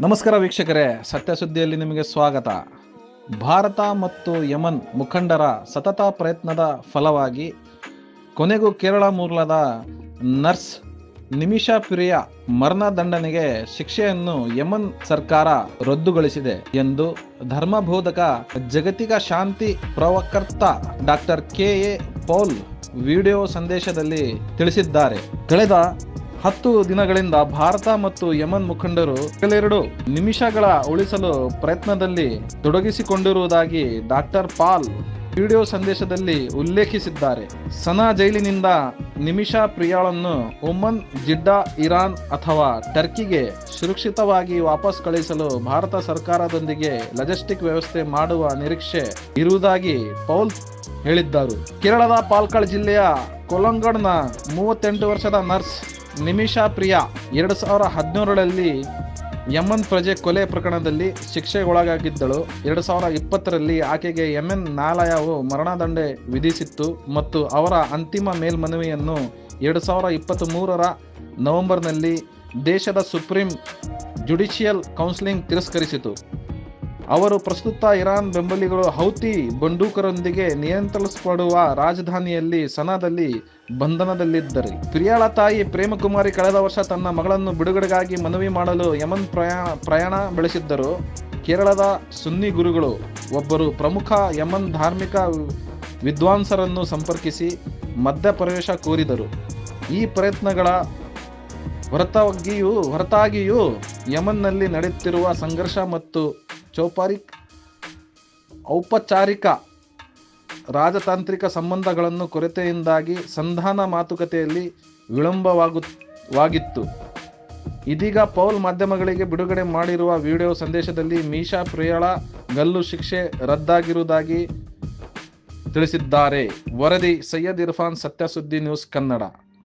ನಮಸ್ಕಾರ ವೀಕ್ಷಕರೇ ಸತ್ಯ ಸುದ್ದಿಯಲ್ಲಿ ನಿಮಗೆ ಸ್ವಾಗತ. ಭಾರತ ಮತ್ತು ಯಮನ್ ಮುಖಂಡರ ಸತತ ಪ್ರಯತ್ನದ ಫಲವಾಗಿ ಕೊನೆಗೂ ಕೇರಳ ಮೂಲದ ನರ್ಸ್ ನಿಮಿಷಾ ಪ್ರಿಯ ಮರಣದಂಡನೆಗೆ ಶಿಕ್ಷೆಯನ್ನು ಯಮನ್ ಸರ್ಕಾರ ರದ್ದುಗೊಳಿಸಿದೆ ಎಂದು ಧರ್ಮಬೋಧಕ ಜಾಗತಿಕ ಶಾಂತಿ ಪ್ರವಕರ್ತ doctor K A Paul video ಸಂದೇಶದಲ್ಲಿ ತಿಳಿಸಿದ್ದಾರೆ. ಕಳೆದ ಹತ್ತು ದಿನಗಳಿಂದ ಭಾರತ ಮತ್ತು ಯಮನ್ ಮುಖಂಡರು ಕೆಲೆರಡು ನಿಮಿಷಗಳ ಉಳಿಸಲು ಪ್ರಯತ್ನದಲ್ಲಿ ತೊಡಗಿಸಿಕೊಂಡಿರುವುದಾಗಿ ಡಾಕ್ಟರ್ ಪಾಲ್ ವಿಡಿಯೋ ಸಂದೇಶದಲ್ಲಿ ಉಲ್ಲೇಖಿಸಿದ್ದಾರೆ. ಸನಾ ಜೈಲಿನಿಂದ ನಿಮಿಷಾ ಪ್ರಿಯಾಳನ್ನು ಒಮನ್, ಜಿಡ್ಡಾ, ಇರಾನ್ ಅಥವಾ ಟರ್ಕಿಗೆ ಸುರಕ್ಷಿತವಾಗಿ ವಾಪಸ್ ಕಳುಹಿಸಲು ಭಾರತ ಸರ್ಕಾರದೊಂದಿಗೆ ಲಜೆಸ್ಟಿಕ್ ವ್ಯವಸ್ಥೆ ಮಾಡುವ ನಿರೀಕ್ಷೆ ಇರುವುದಾಗಿ ಪೌಲ್ ಹೇಳಿದ್ದರು. ಕೇರಳದ ಪಾಲ್ಕಳ್ ಜಿಲ್ಲೆಯ ಕೊಲಂಗಡ್ನ ಮೂವತ್ತೆಂಟು ವರ್ಷದ ನರ್ಸ್ ನಿಮಿಷಾ ಪ್ರಿಯಾ, ಎರಡು ಸಾವಿರ ಹದಿನೇಳರಲ್ಲಿ ಯಮನ್ ಪ್ರಜೆ ಕೊಲೆ ಪ್ರಕರಣದಲ್ಲಿ ಶಿಕ್ಷೆಗೊಳಗಾಗಿದ್ದಳು. ಎರಡು ಸಾವಿರ ಇಪ್ಪತ್ತರಲ್ಲಿ ಆಕೆಗೆ ಯಮನ್ ನ್ಯಾಯಾಲಯವು ಮರಣದಂಡೆ ವಿಧಿಸಿತ್ತು ಮತ್ತು ಅವರ ಅಂತಿಮ ಮೇಲ್ಮನವಿಯನ್ನು ಎರಡು ಸಾವಿರ ಇಪ್ಪತ್ತ್ ಮೂರರ ನವೆಂಬರ್ನಲ್ಲಿ ದೇಶದ ಸುಪ್ರೀಂ ಜುಡಿಷಿಯಲ್ ಕೌನ್ಸಿಲಿಂಗ್ ತಿರಸ್ಕರಿಸಿತು. ಅವರು ಪ್ರಸ್ತುತ ಇರಾನ್ ಬೆಂಬಲಿಗಳು ಹೌತಿ ಬಂಡೂಕರೊಂದಿಗೆ ನಿಯಂತ್ರಿಸಲ್ಪಡುವ ರಾಜಧಾನಿಯಲ್ಲಿ ಸನಾದಲ್ಲಿ ಬಂಧನದಲ್ಲಿದ್ದರು. ಪ್ರಿಯಾಳ ತಾಯಿ ಪ್ರೇಮಕುಮಾರಿ ಕಳೆದ ವರ್ಷ ತನ್ನ ಮಗಳನ್ನು ಬಿಡುಗಡೆಗಾಗಿ ಮನವಿ ಮಾಡಲು ಯಮನ್ ಪ್ರಯಾಣ ಪ್ರಯಾಣ ಬೆಳೆಸಿದ್ದರು. ಕೇರಳದ ಸುನ್ನಿ ಗುರುಗಳು ಒಬ್ಬರು ಪ್ರಮುಖ ಯಮನ್ ಧಾರ್ಮಿಕ ವಿದ್ವಾಂಸರನ್ನು ಸಂಪರ್ಕಿಸಿ ಮಧ್ಯಪ್ರವೇಶ ಕೋರಿದರು. ಈ ಪ್ರಯತ್ನಗಳ ಹೊರತಾಗಿಯೂ ಹೊರತಾಗಿಯೂ ಯಮನ್ನಲ್ಲಿ ನಡೆಯುತ್ತಿರುವ ಸಂಘರ್ಷ ಮತ್ತು ಚೌಪಾರಿಕ್ ಔಪಚಾರಿಕ ರಾಜತಾಂತ್ರಿಕ ಸಂಬಂಧಗಳನ್ನು ಕೊರತೆಯಿಂದಾಗಿ ಸಂಧಾನ ಮಾತುಕತೆಯಲ್ಲಿ ವಿಳಂಬವಾಗು, ವಾಗಿತ್ತು. ಇದೀಗ ಪೌಲ್ ಮಾಧ್ಯಮಗಳಿಗೆ ಬಿಡುಗಡೆ ಮಾಡಿರುವ ವಿಡಿಯೋ ಸಂದೇಶದಲ್ಲಿ ಮೀಶಾ ಪ್ರಿಯಳ ಗಲ್ಲು ಶಿಕ್ಷೆ ರದ್ದಾಗಿರುವುದಾಗಿ ತಿಳಿಸಿದ್ದಾರೆ. ವರದಿ ಸೈಯದ್ ಇರ್ಫಾನ್ ಸತ್ಯಸುದ್ದಿ ನ್ಯೂಸ್ ಕನ್ನಡ.